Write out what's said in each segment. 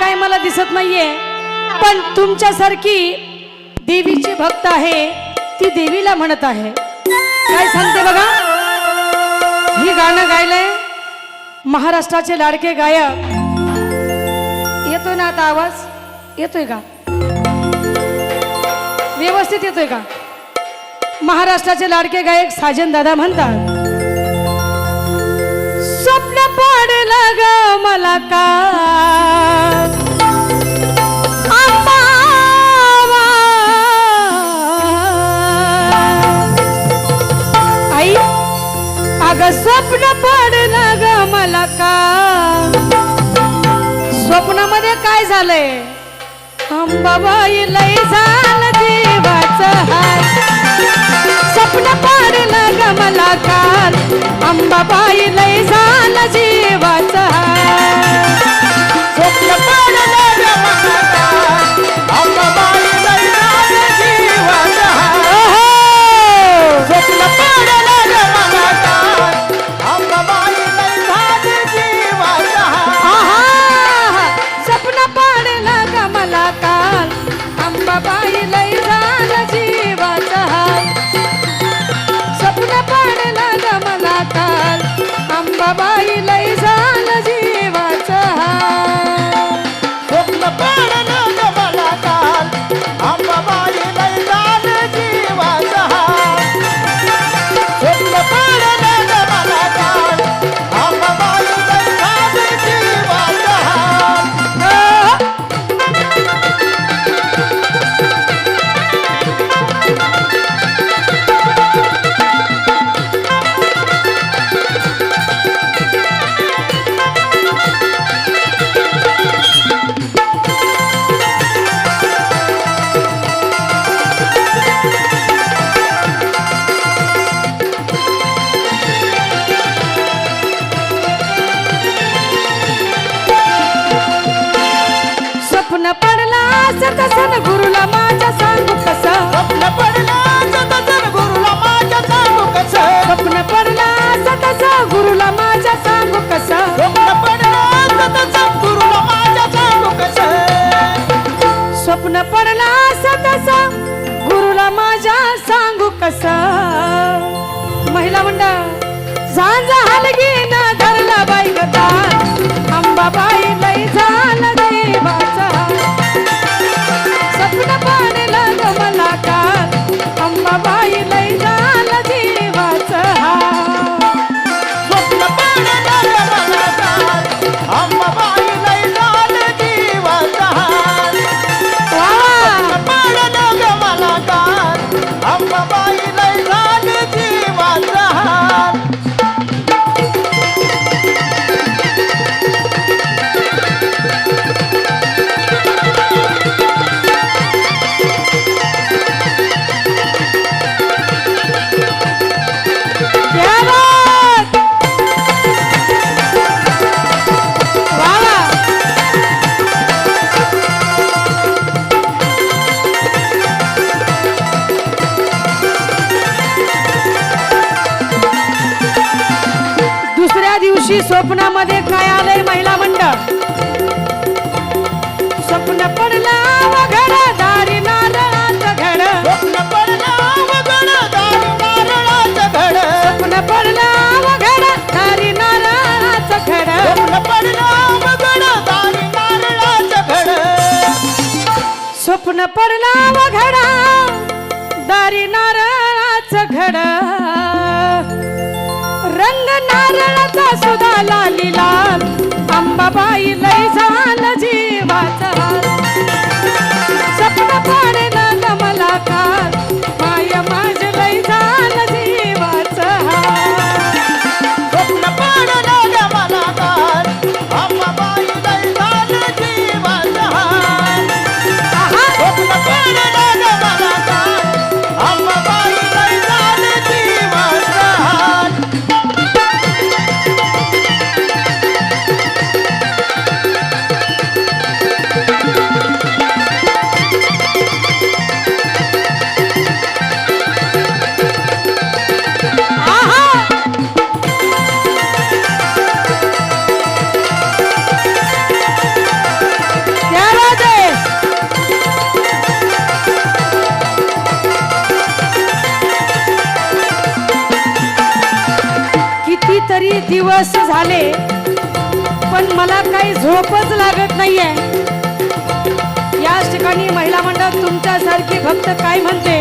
काय मला दिसत नाहीये. पण तुमच्यासारखी देवीची भक्त आहे ती देवीला म्हणत आहे. काय सांगते बघा? ही गाणं गायलंय महाराष्ट्राचे लाडके गायक. येतोय ना आता आवाज? येतोय का? व्यवस्थित येतोय का? महाराष्ट्राचे लाडके गायक साजन दादा म्हणतात स्वप्न पडलं काय झालंय? अंबाबाई लय झालं जीवाचं हाय स्वप्न पाडलं ग मला काल. अंबाबाई लय झालं जीवाचं हाय स्वप्न पाडलं ग मला काल, स्वप्न पडला असं तसं न गुरुला माझ्या सांगू कसं? स्वप्न पडलं सतत गुरुला माझ्या सांगू कसं? स्वप्न पडला असं तसं गुरुला माझ्या सांगू कसं? स्वप्न पडलं सतत गुरुला माझ्या सांगू कसं? स्वप्न पडला असं तसं गुरुला माझ्या सांगू कसं? महिला मंडळ झांज हलगी. काय आलंय महिला मंडळ. स्वप्न पडला वघड दारी नारळाचं घड स्वप्न पडलं दारू नारळाचं घड स्वप्न पडला दारी नारळाचं घड स्वप्न पडलं दारू नारळाचं घड स्वप्न पडला वघडा दारी नारळाचं घड झाला सुधा अंबाबाई लय झालं. दिवस झाले. पण मला काही झोपच लागत नाहीये. याच ठिकाणी महिला मंडळ तुमच्यासारखी भक्त काय म्हणते?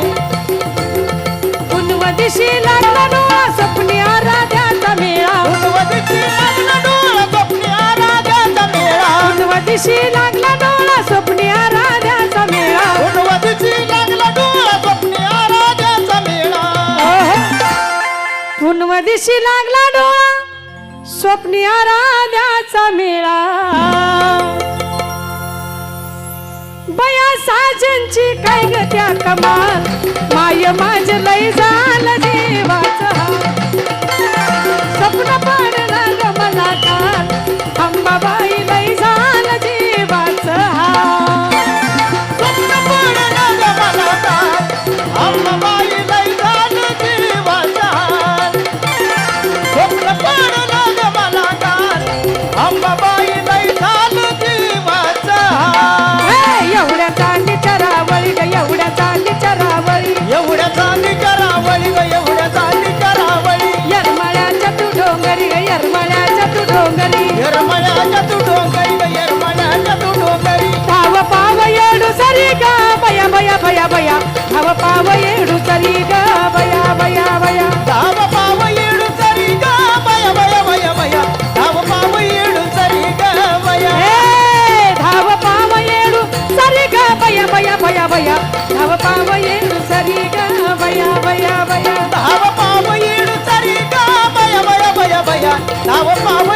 उन्वदिशी लागला डोळा स्वप्नी आराध्याचा मेळा. उन्वदीची लागलं डोळं स्वप्नी आराध्याचा मेळा. उन्वदिशी लागला डोळा स्वप्नी आराध्याचा मेळा. उन्वदीची लागलं डोळं स्वप्नी आराध्याचा मेळा. पुनवदिशी लागला डोळा स्वप्नी आराध्याचा मेळा. बया साजनची काय ग त्या कमाल? माय माझ लय झालं देवाचा स्वप्न पाडला ग मला काल बया बया बया धाव पाव येडू सरी ग बया बया बया धाव पाव येडू सरी ग बया बया बया बया धाव पाव येडू सरी ग बया हे धाव पाव येडू सरी ग बया बया बया बया धाव पाव येडू सरी ग बया बया बया धाव पाव